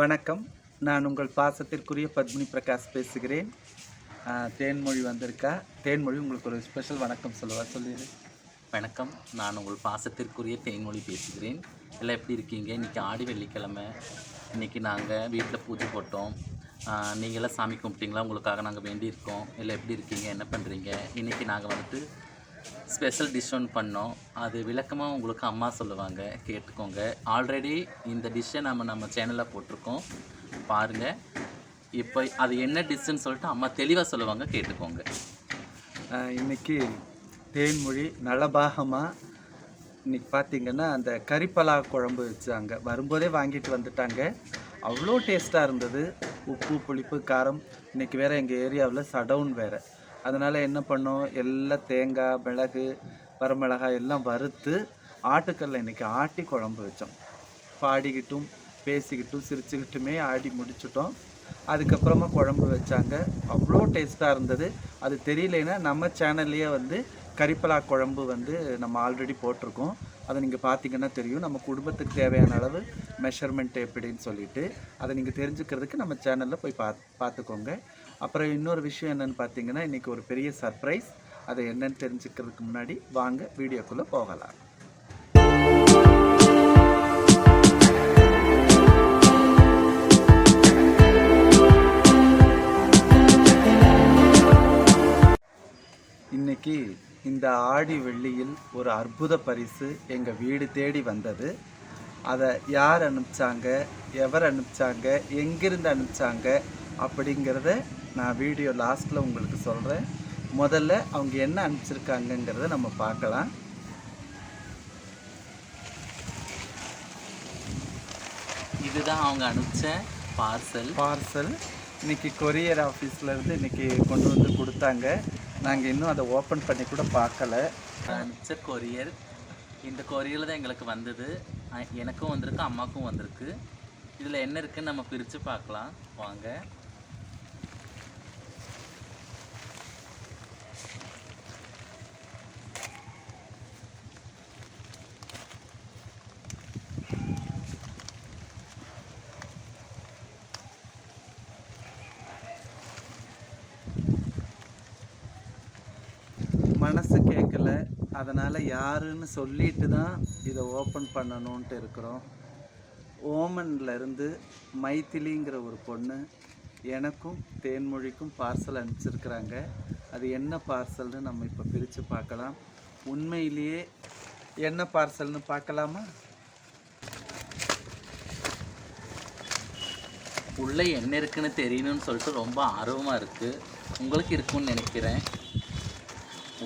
வணக்கம். நான் உங்கள் பாசத்திற்குரிய பத்மினி பிரகாஷ் பேசுகிறேன். தேன்மொழி வந்திருக்கா? தேன்மொழி உங்களுக்கு ஒரு ஸ்பெஷல் வணக்கம் சொல்லுவா? சொல்லிடு. வணக்கம். நான் உங்கள் பாசத்திற்குரிய தேன்மொழி பேசுகிறேன். எல்லாம் எப்படி இருக்கீங்க? இன்றைக்கி ஆடி வெள்ளிக்கிழமை. இன்றைக்கி நாங்கள் வீட்டில் பூஜை போட்டோம். நீங்களாம் சாமி கும்பிட்டீங்களா? உங்களுக்காக நாங்கள் வேண்டியிருக்கோம். இல்லை எப்படி இருக்கீங்க? என்ன பண்ணுறீங்க இன்றைக்கி நாங்கள் வந்துட்டு ஸ்பெஷல் டிஷ் ஒன்று பண்ணோம். அது விளக்கமாக உங்களுக்கு அம்மா சொல்லுவாங்க. கேட்டுக்கோங்க. ஆல்ரெடி இந்த டிஷ்ஷை நம்ம நம்ம சேனலில் போட்டிருக்கோம். பாருங்கள் இப்போ அது என்ன டிஷ்ஷுன்னு சொல்லிட்டு அம்மா தெளிவாக சொல்லுவாங்க. கேட்டுக்கோங்க. இன்றைக்கி இன்னைக்கு தேன்மொழி நலபாகமாக இன்றைக்கி பார்த்தீங்கன்னா அந்த கறிப்பலா குழம்பு வச்சாங்க. வரும்போதே வாங்கிட்டு வந்துட்டாங்க. அவ்வளோ டேஸ்ட்டாக இருந்தது. உப்பு புளிப்பு காரம். இன்றைக்கி வேறு எங்கள் ஏரியாவில் சடவுன் வேறு. அதனால் என்ன பண்ணோம்? எல்லாம் தேங்காய் மிளகு வரமிளகாய் எல்லாம் வறுத்து ஆட்டுக்கல்ல இன்றைக்கி ஆட்டி குழம்பு வச்சோம். பாடிக்கிட்டும் பேசிக்கிட்டும் சிரிச்சுக்கிட்டுமே ஆடி முடிச்சிட்டோம். அதுக்கப்புறமா குழம்பு வச்சாங்க. அவ்வளோ டேஸ்ட்டாக இருந்தது. அது தெரியலைன்னா நம்ம சேனல்லையே வந்து கறிப்பலா குழம்பு வந்து நம்ம ஆல்ரெடி போட்டிருக்கோம். அதை நீங்கள் பார்த்தீங்கன்னா தெரியும். நம்ம குடும்பத்துக்கு தேவையான அளவு மெஷர்மெண்ட் எப்படின்னு சொல்லிட்டு. அதை நீங்கள் தெரிஞ்சுக்கிறதுக்கு நம்ம சேனலில் போய் பா பார்த்துக்கோங்க. அப்புறம் இன்னொரு விஷயம் என்னென்னு பார்த்தீங்கன்னா இன்றைக்கி ஒரு பெரிய சர்ப்ரைஸ் அதை என்னன்னு தெரிஞ்சுக்கிறதுக்கு முன்னாடி வாங்க வீடியோக்குள்ளே போகலாம். இன்னைக்கு இந்த ஆடி வெள்ளியில் ஒரு அற்புத பரிசு எங்கள் வீடு தேடி வந்தது. அதை யார் அனுப்பிச்சாங்க எவர் அனுப்பிச்சாங்க எங்கிருந்து அனுப்பிச்சாங்க அப்படிங்கிறத நான் வீடியோ லாஸ்ட்டில் உங்களுக்கு சொல்கிறேன் முதல்ல அவங்க என்ன அனுப்பிச்சிருக்காங்கங்கிறத நம்ம பார்க்கலாம். இதுதான் அவங்க அனுப்பிச்ச பார்சல் பார்சல் இன்னைக்கு கொரியர் ஆஃபீஸில் இருந்து இன்னைக்கு கொண்டு வந்து கொடுத்தாங்க. நாங்கள் இன்னும் அதை ஓப்பன் பண்ணி கூட பார்க்கல. அனுப்பிச்ச கொரியர் இந்த கொரியரில் தான் எங்களுக்கு வந்தது. எனக்கும் வந்திருக்கு அம்மாவுக்கும் வந்திருக்கு. இதில் என்ன இருக்குன்னு நம்ம பிரித்து பார்க்கலாம். வாங்க. மனசு கேட்கல அதனால் யாருன்னு சொல்லிட்டு தான் இதை ஓப்பன் பண்ணணுன்ட்டு இருக்கிறோம். ஓமன்லேருந்து மைத்திலிங்கிற ஒரு பொண்ணு எனக்கும் தேன்மொழிக்கும் பார்சல் அனுப்பிச்சிருக்கிறாங்க. அது என்ன பார்சல்னு நம்ம இப்போ பிரித்து பார்க்கலாம். உண்மையிலேயே என்ன பார்சல்னு பார்க்கலாமா? உள்ளே என்ன இருக்குன்னு தெரியணும்னு சொல்லிட்டு ரொம்ப ஆர்வமாக இருக்குது உங்களுக்கு இருக்கும்னு நினைக்கிறேன்.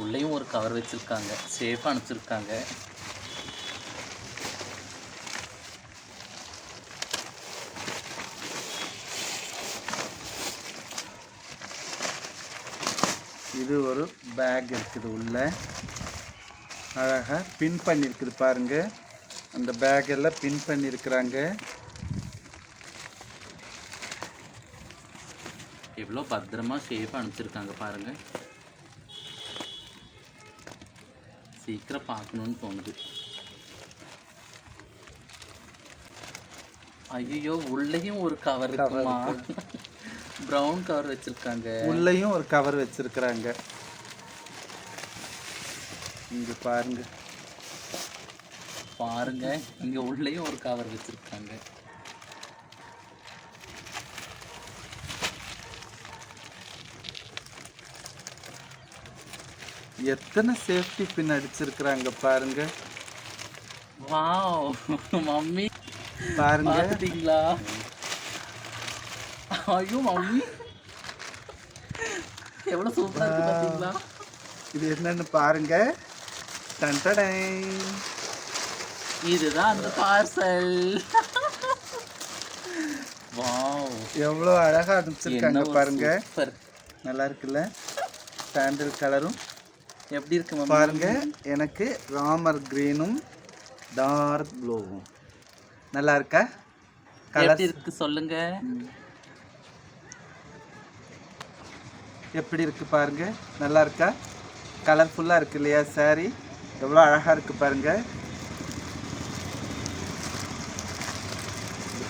உள்ளேயும் ஒரு கவர் வச்சுருக்காங்க. சேஃபாக அனுப்பிச்சிருக்காங்க. இது ஒரு பேக் இருக்குது உள்ள. அழகாக பின் பண்ணியிருக்குது பாருங்க. அந்த பேக் எல்லாம் பின் பண்ணியிருக்கிறாங்க எவ்வளோ பத்திரமா சேஃபாக அனுப்பிச்சிருக்காங்க பாருங்கள் சீக்கிரம் பார்க்கணுன்னு தோணுது. ஐயோ உள்ளேயும் ஒரு கவர் இருக்குமா? ப்ரௌன் கவர் வச்சிருக்காங்க. உள்ளேயும் ஒரு கவர் வச்சிருக்கிறாங்க. இங்க பாருங்க. பாருங்க இங்க உள்ளேயும் ஒரு கவர் வச்சிருக்காங்க. எத்தனை சேஃப்டி பின் அடிச்சிருக்கிறாங்க பாருங்க. Wow mummy. பாருங்க. பார்த்துட்டீங்களா? ஐயோ மம்மி. எவ்வளோ சூப்பராக இருக்கு பார்த்தீங்களா? இது என்னன்னு பாருங்க. டன்டடை. இதுதான் அந்த பார்சல் வாவ். எவ்வளோ அழகா அனுப்பிச்சிருக்காங்க பாருங்க. சூப்பர் நல்லா இருக்குல்ல? சாண்டில் கலரும் எப்படி இருக்கு பாருங்க எனக்கு ராமர் கிரீனும் டார்க் ப்ளூவும் நல்லா இருக்கா? கலர் இருக்கு சொல்லுங்க. எப்படி இருக்கு பாருங்க? நல்லா இருக்கா? கலர்ஃபுல்லாக இருக்கு இல்லையா saree? எவ்வளோ அழகா இருக்கு பாருங்க.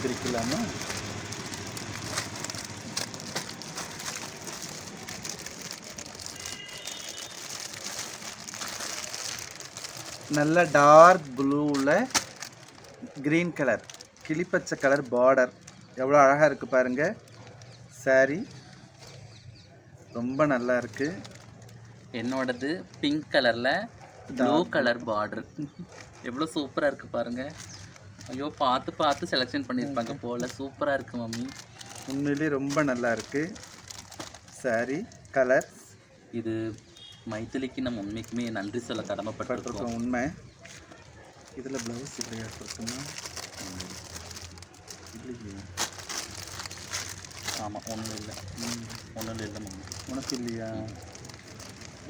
பிரிக்கலாமா? நல்ல டார்க் ப்ளூவில் க்ரீன் கலர் கிளிப்பச்சை கலர் பார்டர் எவ்வளோ அழகாக இருக்குது பாருங்கள் saree ரொம்ப நல்லா இருக்குது என்னோடது பிங்க் கலரில் ப்ளூ கலர் பார்டர் எவ்வளோ சூப்பராக இருக்குது பாருங்க. ஐயோ பார்த்து பார்த்து செலெக்ஷன் பண்ணியிருப்பாங்க போல. சூப்பராக இருக்குது மம்மி. உண்மையிலேயே ரொம்ப நல்லா இருக்குது saree கலர் இது மைத்திலிக்கு நம்ம உண்மைக்குமே நன்றி சொல்ல கடமைப்பட்டிருக்கோம். பட்டிருக்கோம் உண்மை. இதில் ப்ளவுஸ் இருக்குமா இல்லையே? ஆமாம் ஒன்றும் இல்லை. ஒன்றும் இல்லை மம்மி. உனக்கு இல்லையா?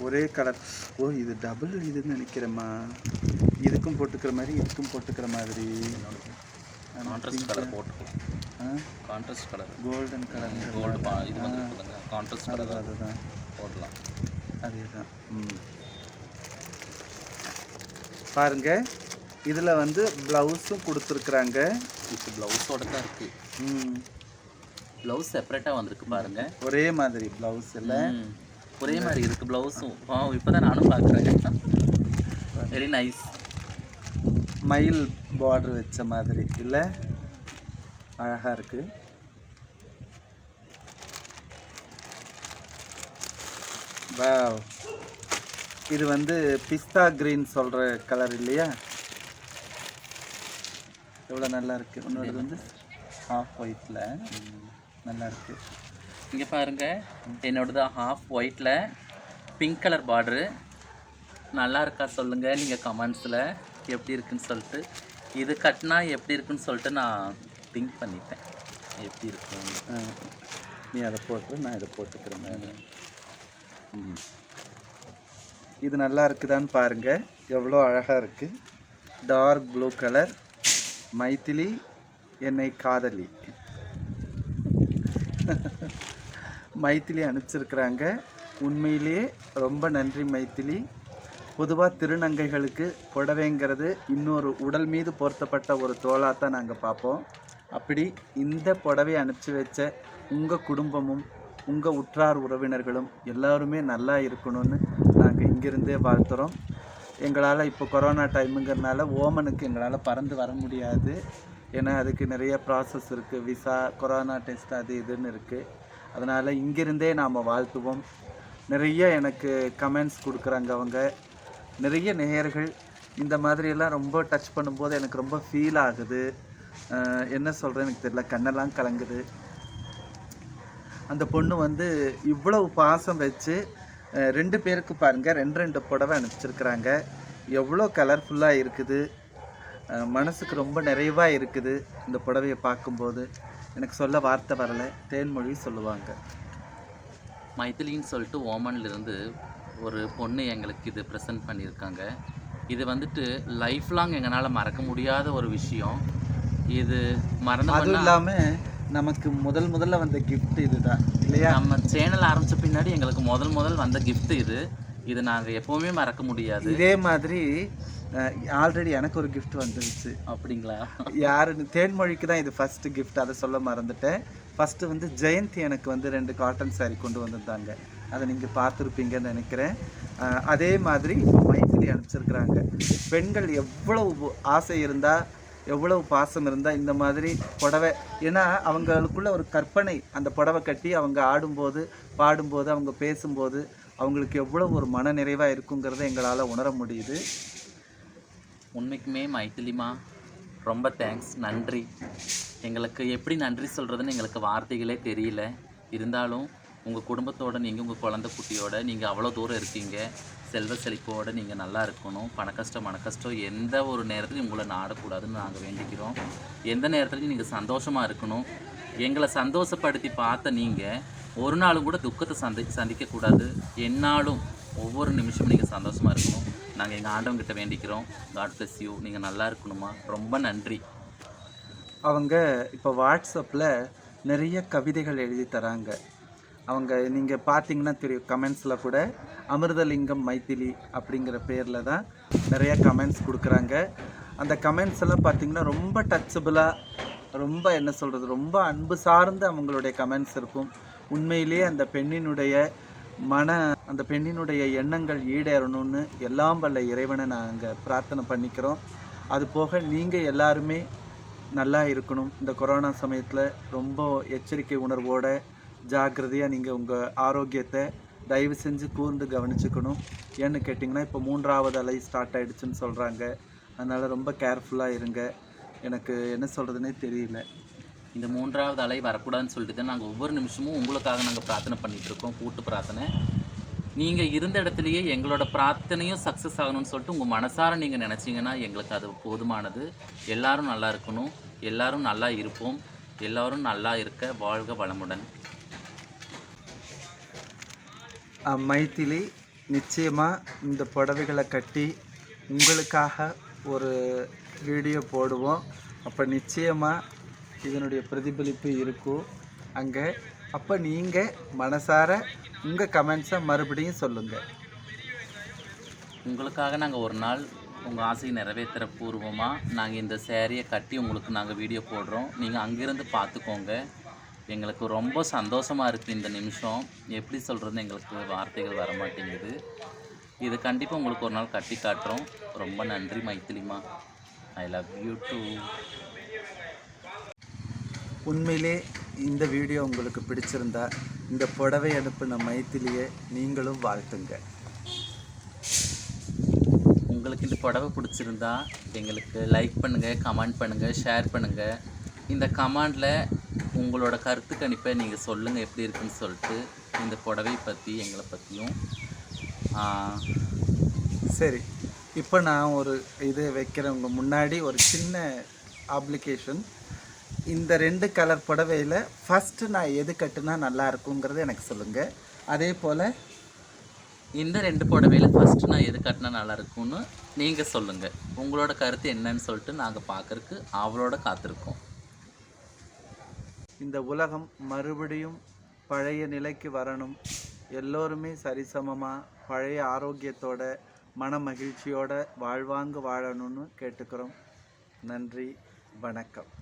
ஒரே கலர். ஓ இது டபுள் இதுன்னு நினைக்கிறேம்மா. இதுக்கும் போட்டுக்கிற மாதிரி இதுக்கும் போட்டுக்கிற மாதிரி. கான்ட்ராஸ்ட் கலர் போட்டுக்கலாம் contrast colour golden colour gold இது வந்து கான்ட்ராஸ்ட் கலர் அதுதான் போடலாம். அதே தான் பாருங்க இதில் வந்து ப்ளவுஸும் கொடுத்துருக்குறாங்க. இப்போ ப்ளவுஸோட தான் இருக்குது ம். ப்ளவுஸ் செப்பரேட்டாக வந்திருக்கு பாருங்க. ஒரே மாதிரி ப்ளவுஸ் இல்லை. ஒரே மாதிரி இருக்குது ப்ளவுஸும் ஆ இப்போ தான் நானும் பார்க்குறேன். வெரி நைஸ் மயில் பார்டர் வச்ச மாதிரி. இல்லை? அழகாக இருக்கு. இது வந்து பிஸ்தா கிரீன் சொல்கிற கலர் இல்லையா? எவ்வளோ நல்லா இருக்கு. உன்னோட வந்து ஹாஃப் ஒயிட்டில் நல்லா இருக்கு. இங்கே பாருங்க. என்னோடது ஹாஃப் ஒயிட்டில் பிங்க் கலர் பார்டரு நல்லா இருக்கா சொல்லுங்கள் நீங்கள் கமெண்ட்ஸில் எப்படி இருக்குன்னு சொல்லிட்டு. இது கட்டினா எப்படி இருக்குன்னு சொல்லிட்டு நான் திங்க் பண்ணிட்டேன். எப்படி இருக்கும். நீ அதை போட்டு நான் இதை போட்டுக்கிறேன். இது நல்லா இருக்குதான்னு பாருங்க. எவ்வளோ அழகாக இருக்கு. டார்க் ப்ளூ கலர் மைத்திலி என்னை காதலி. மைத்திலி அனுப்பிச்சிருக்கிறாங்க. உண்மையிலேயே ரொம்ப நன்றி மைத்திலி பொதுவாக திருநங்கைகளுக்கு புடவைங்கிறது இன்னொரு உடல் மீது பொருத்தப்பட்ட ஒரு தோலாக தான் நாங்கள் பார்ப்போம். அப்படி இந்த புடவையை அனுப்பிச்சி வச்ச உங்கள் குடும்பமும் உங்கள் உற்றார் உறவினர்களும் எல்லாருமே நல்லா இருக்கணும்னு நாங்கள் இங்கிருந்தே வாழ்த்துறோம். எங்களால் இப்போ கொரோனா டைமுங்கிறனால ஓமனுக்கு எங்களால் பறந்து வர முடியாது. ஏன்னா அதுக்கு நிறைய ப்ராசஸ் இருக்குது விசா கொரோனா டெஸ்ட் அது இதுன்னு இருக்குது அதனால் இங்கிருந்தே நாம் வாழ்த்துவோம். நிறைய எனக்கு கமெண்ட்ஸ் கொடுக்குறாங்க அவங்க. நிறைய நேயர்கள் இந்த மாதிரியெல்லாம் ரொம்ப டச் பண்ணும்போது எனக்கு ரொம்ப ஃபீல் ஆகுது. என்ன சொல்கிறேன்னு எனக்கு தெரியல. கண்ணெல்லாம் கலங்குது. அந்த பொண்ணு வந்து இவ்வளவு பாசம் வச்சு ரெண்டு பேருக்கு பாருங்க ரெண்டு ரெண்டு புடவை அனுப்பிச்சிருக்கிறாங்க. எவ்வளோ கலர்ஃபுல்லாக இருக்குது. மனசுக்கு ரொம்ப நிறைவாக இருக்குது இந்த புடவையை பார்க்கும்போது. எனக்கு சொல்ல வார்த்தை வரல. தேன்மொழி சொல்லுவாங்க. மைத்திலின்னு சொல்லிட்டு ஓமன்ல இருந்து ஒரு பொண்ணு எங்களுக்கு இது ப்ரெசென்ட் பண்ணியிருக்காங்க. இது வந்துட்டு லைஃப் லாங் எங்களால் மறக்க முடியாத ஒரு விஷயம். இது மறந்து அதுவும் இல்லாமல் நமக்கு முதல் முதல்ல வந்த gift இதுதான் இல்லையா? நம்ம சேனல் ஆரம்பிச்ச பின்னாடி எங்களுக்கு முதல் முதல் வந்த gift இது. இது நாங்கள் எப்போவுமே மறக்க முடியாது. இதே மாதிரி ஆல்ரெடி எனக்கு ஒரு gift வந்துருச்சு. அப்படிங்களா? யாருன்னு தேன்மொழிக்கு தான் இது ஃபர்ஸ்ட் gift அதை சொல்ல மறந்துட்டேன். ஃபர்ஸ்ட் வந்து ஜெயந்தி எனக்கு வந்து ரெண்டு காட்டன் saree கொண்டு வந்திருந்தாங்க. அதை நீங்கள் பார்த்துருப்பீங்கன்னு நினைக்கிறேன். அதே மாதிரி இப்போ மைத்திரி அனுப்பிச்சிருக்கிறாங்க. பெண்கள் எவ்வளவு ஆசை இருந்தால் எவ்வளவு பாசம் இருந்தால் இந்த மாதிரி புடவை. ஏன்னா அவங்களுக்குள்ள ஒரு கற்பனை. அந்த புடவை கட்டி அவங்க ஆடும்போது பாடும்போது அவங்க பேசும்போது அவங்களுக்கு எவ்வளவு ஒரு மன நிறைவாக இருக்குங்கிறத எங்களால் உணர முடியுது. உண்மைக்குமே மைத்திலிமா ரொம்ப தேங்க்ஸ் நன்றி. எங்களுக்கு எப்படி நன்றி சொல்கிறதுன்னு எங்களுக்கு வார்த்தைகளே தெரியல. இருந்தாலும் உங்கள் குடும்பத்தோட நீங்கள் உங்கள் குழந்தை குட்டியோட நீங்கள் அவ்வளோ தூரம் இருக்கீங்க. செல்வ செழிப்போடு நீங்கள் நல்லா இருக்கணும். பணக்கஷ்டம் கஷ்டம் எந்த ஒரு நேரத்துலையும் உங்களை நாடக்கூடாதுன்னு நாங்கள் வேண்டிக்கிறோம். எந்த நேரத்துலையும் நீங்கள் சந்தோஷமாக இருக்கணும். எங்களை சந்தோஷப்படுத்தி பார்த்த நீங்கள் ஒரு நாளும் கூட துக்கத்தை சந்தி சந்திக்கக்கூடாது. என்னாலும் ஒவ்வொரு நிமிஷமும் நீங்கள் சந்தோஷமாக இருக்கணும். நாங்கள் எங்கள் ஆண்டவங்கிட்ட வேண்டிக்கிறோம். காட் பிளஸ் யூ நீங்கள் நல்லா இருக்கணுமா? ரொம்ப நன்றி. அவங்க இப்போ வாட்ஸ்அப்பில் நிறைய கவிதைகள் எழுதி தராங்க. அவங்க நீங்கள் பார்த்தீங்கன்னா தெரியும் கமெண்ட்ஸில் கூட அமிர்தலிங்கம் மைத்திலி அப்படிங்கிற பேரில் தான் நிறைய கமெண்ட்ஸ் கொடுக்குறாங்க. அந்த கமெண்ட்ஸ் எல்லாம் பார்த்தீங்கன்னா ரொம்ப டச்சபிளாக ரொம்ப என்ன சொல்கிறது ரொம்ப அன்பு சார்ந்து அவங்களுடைய கமெண்ட்ஸ் இருக்கும். உண்மையிலேயே அந்த பெண்ணினுடைய மன அந்த பெண்ணினுடைய எண்ணங்கள் ஈடேறணும்னு எல்லாம் வல்ல இறைவனை நாங்கள் பிரார்த்தனை பண்ணிக்கிறோம். அது போக நீங்கள் எல்லாருமே நல்லா இருக்கணும். இந்த கொரோனா சமயத்தில் ரொம்ப எச்சரிக்கை உணர்வோடு ஜாக்கிரதையாக நீங்கள் உங்கள் ஆரோக்கியத்தை தயவு செஞ்சு கூர்ந்து கவனிச்சுக்கணும். ஏன்னு கேட்டிங்கன்னா இப்போ மூன்றாவது அலை ஸ்டார்ட் ஆகிடுச்சுன்னு சொல்கிறாங்க அதனால் ரொம்ப கேர்ஃபுல்லாக இருங்க. எனக்கு என்ன சொல்கிறதுனே தெரியல. இந்த மூன்றாவது அலை வரக்கூடாதுன்னு சொல்லிட்டு தான் நாங்கள் ஒவ்வொரு நிமிஷமும் உங்களுக்காக நாங்கள் பிரார்த்தனை பண்ணிகிட்ருக்கோம் கூட்டு பிரார்த்தனை. நீங்கள் இருந்த இடத்துலையே எங்களோட பிரார்த்தனையும் சக்ஸஸ் ஆகணும்னு சொல்லிட்டு உங்கள் மனசார நீங்கள் நினச்சிங்கன்னா எங்களுக்கு அது போதுமானது. எல்லோரும் நல்லா இருக்கணும். எல்லோரும் நல்லா இருப்போம். எல்லோரும் நல்லா இருக்க வாழ்க வளமுடன். மைதிலி நிச்சயமாக இந்த புடவைகளை கட்டி உங்களுக்காக ஒரு வீடியோ போடுவோம். அப்போ நிச்சயமாக இதனுடைய பிரதிபலிப்பு இருக்கும். அங்கே அப்போ நீங்கள் மனசார உங்கள் கமெண்ட்ஸை மறுபடியும் சொல்லுங்கள் உங்களுக்காக நாங்கள் ஒரு நாள் உங்கள் ஆசையை நிறைவேற்றுற பூர்வமாக நாங்கள் இந்த சேரீயை கட்டி உங்களுக்கு நாங்கள் வீடியோ போடுறோம். நீங்கள் அங்கேருந்து பார்த்துக்கோங்க. எங்களுக்கு ரொம்ப சந்தோஷமாக இருக்குது இந்த நிமிஷம். எப்படி சொல்கிறதுன்னு எங்களுக்கு வார்த்தைகள் வர மாட்டேங்குது இது கண்டிப்பாக உங்களுக்கு ஒரு நாள் கட்டி காட்டுறோம். ரொம்ப நன்றி மைத்திலிமா. ஐ லவ் யூ டூ உண்மையிலே இந்த வீடியோ உங்களுக்கு பிடிச்சிருந்தா இந்த புடவை அனுப்பின மைத்திலியை நீங்களும் வாழ்த்துங்க. உங்களுக்கு இந்த புடவை பிடிச்சிருந்தா எங்களுக்கு லைக் பண்ணுங்கள் கமெண்ட் பண்ணுங்கள் ஷேர் பண்ணுங்கள் இந்த கமெண்டில் உங்களோட கருத்து கணிப்பை நீங்கள் சொல்லுங்கள் எப்படி இருக்குன்னு சொல்லிட்டு இந்த புடவை பற்றி எங்களை பற்றியும் சரி. இப்போ நான் ஒரு இது வைக்கிறவங்க முன்னாடி ஒரு சின்ன அப்ளிகேஷன் இந்த ரெண்டு கலர் புடவையில் ஃபஸ்ட்டு நான் எது கட்டுனா நல்லா இருக்குங்கிறத எனக்கு சொல்லுங்கள் அதே போல் இந்த ரெண்டு புடவையில் ஃபஸ்ட்டு நான் எது கட்டினா நல்லா இருக்கும்னு நீங்கள் சொல்லுங்கள் உங்களோட கருத்து என்னன்னு சொல்லிட்டு நாங்கள் பார்க்கறக்கு அவளோட காத்திருக்கோம். இந்த உலகம் மறுபடியும் பழைய நிலைக்கு வரணும். எல்லோருமே சரிசமமாக பழைய ஆரோக்கியத்தோட மன மகிழ்ச்சியோட வாழ்வாங்கு வாழணும்னு கேட்டுக்கிறோம். நன்றி வணக்கம்.